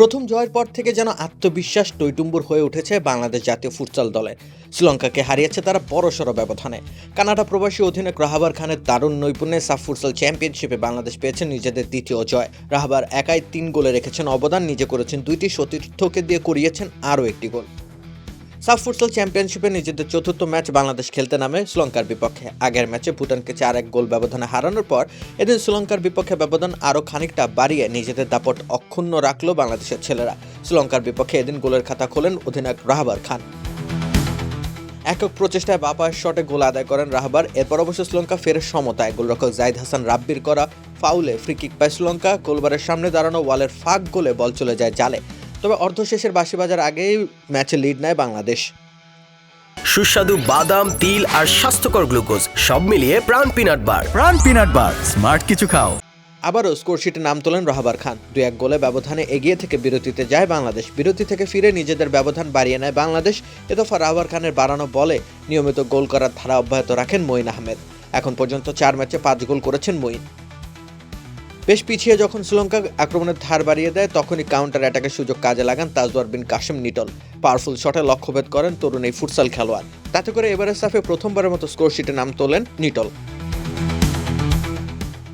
প্রথম জয়ের পর থেকে যেন আত্মবিশ্বাস টৈটুম্বুর হয়ে উঠেছে বাংলাদেশ জাতীয় ফুটসল দলে। শ্রীলঙ্কাকে হারিয়েছে তারা বড়সড় ব্যবধানে। কানাডা প্রবাসী অধিনায়ক রাহাবার খানের দারুণ নৈপুণ্যে সাফ ফুটসল চ্যাম্পিয়নশিপে বাংলাদেশ পেয়েছে নিজেদের দ্বিতীয় জয়। রাহাবার একাই তিন গোলে রেখেছেন অবদান, নিজে করেছেন দুইটি সতীর্থকে দিয়ে করিয়েছেন আরও একটি গোল। সাফ ফুটসাল চ্যাম্পিয়নশিপে নিজেদের চতুর্থ ম্যাচ বাংলাদেশ খেলতে নামে শ্রীলঙ্কার বিপক্ষে। আগের ম্যাচে ভুটানকে চার এক গোল ব্যবধানে হারানোর পর এদিন শ্রীলঙ্কার বিপক্ষে ব্যবধান আরও খানিকটা বাড়িয়ে নিজেদের দাপট অক্ষুণ্ণ রাখল বাংলাদেশের ছেলেরা। শ্রীলঙ্কার বিপক্ষে এদিন গোলের খাতা খোলেন অধিনায়ক রাহাবার খান। একক প্রচেষ্টায় বাপার শটে গোল আদায় করেন রাহাবার। এরপর অবশ্য শ্রীলঙ্কা ফেরে সমতায় গোলরক্ষক জাইদ হাসান রাব্বির করা ফাউলে ফ্রি কিক পায় শ্রীলঙ্কা। গোলবারের সামনে দাঁড়ানো ওয়ালের ফাঁক গোলে বল চলে যায় জালে। তবে অর্ধশেষের বাঁশি বাজার আগেই ম্যাচে লিড নেয় বাংলাদেশ। সুস্বাদু বাদাম তিল আর স্বাস্থ্যকর গ্লুকোজ সব মিলিয়ে প্রাণ পিনাট বার। প্রাণ পিনাট বার স্মার্ট কিছু খাও। আবারও স্কোরশিটে নাম তোলেন রাহাবার খান। দু এক গোলে ব্যবধানে এগিয়ে থেকে বিরতিতে যায় বাংলাদেশ। বিরতি থেকে ফিরে নিজেদের ব্যবধান বাড়িয়ে নেয় বাংলাদেশ। এ দফা রাহাবার খানের বাড়ানো বলে নিয়মিত গোল করার ধারা অব্যাহত রাখেন মঈন আহমেদ। এখন পর্যন্ত চার ম্যাচে পাঁচ গোল করেছেন মঈন। বেশ পিছিয়ে যখন শ্রীলঙ্কা আক্রমণের ধার বাড়িয়ে দেয়, তখনই কাউন্টার অ্যাটাকের সুযোগ কাজে লাগান তাজওয়ার বিন কাশেম নিটল। পাওয়ারফুল শটে লক্ষ্যভেদ করেন তরুণ এই ফুটসাল খেলোয়াড়। তাতে করে এবারের সাফে প্রথমবারের মতো স্কোরশিটে নাম তোলেন নিটল।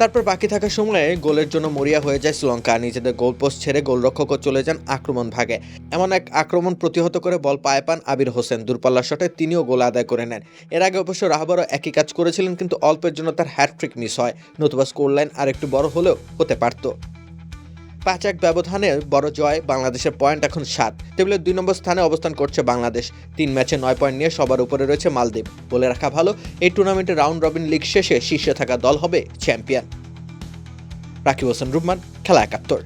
তারপর বাকি থাকা সময়ে গোলের জন্য মরিয়া হয়ে যায় শ্রীলঙ্কা। নিজেদের গোল পোস্ট ছেড়ে গোলরক্ষকও চলে যান আক্রমণ ভাগে। এমন এক আক্রমণ প্রতিহত করে বল পায়ে পান আবির হোসেন। দূরপাল্লা শটে তিনিও গোল আদায় করে নেন। এর আগে অবশ্য রাহাবারও একই কাজ করেছিলেন, কিন্তু অল্পের জন্য তার হ্যাট্রিক মিস হয়। নতুবা স্কোর লাইন আর একটু বড় হলেও হতে পারত। পাঁচ এক ব্যবধানে বড় জয় বাংলাদেশের পয়েন্ট এখন সাত। টেবিলের দুই নম্বর স্থানে অবস্থান করছে বাংলাদেশ। তিন ম্যাচে নয় পয়েন্ট নিয়ে সবার উপরে রয়েছে মালদ্বীপ। বলে রাখা ভালো, এই টুর্নামেন্টে রাউন্ড রবিন লিগ শেষে শীর্ষে থাকা দল হবে চ্যাম্পিয়ন। রাকিব হোসেন রুহমান খেলা একাত্তর।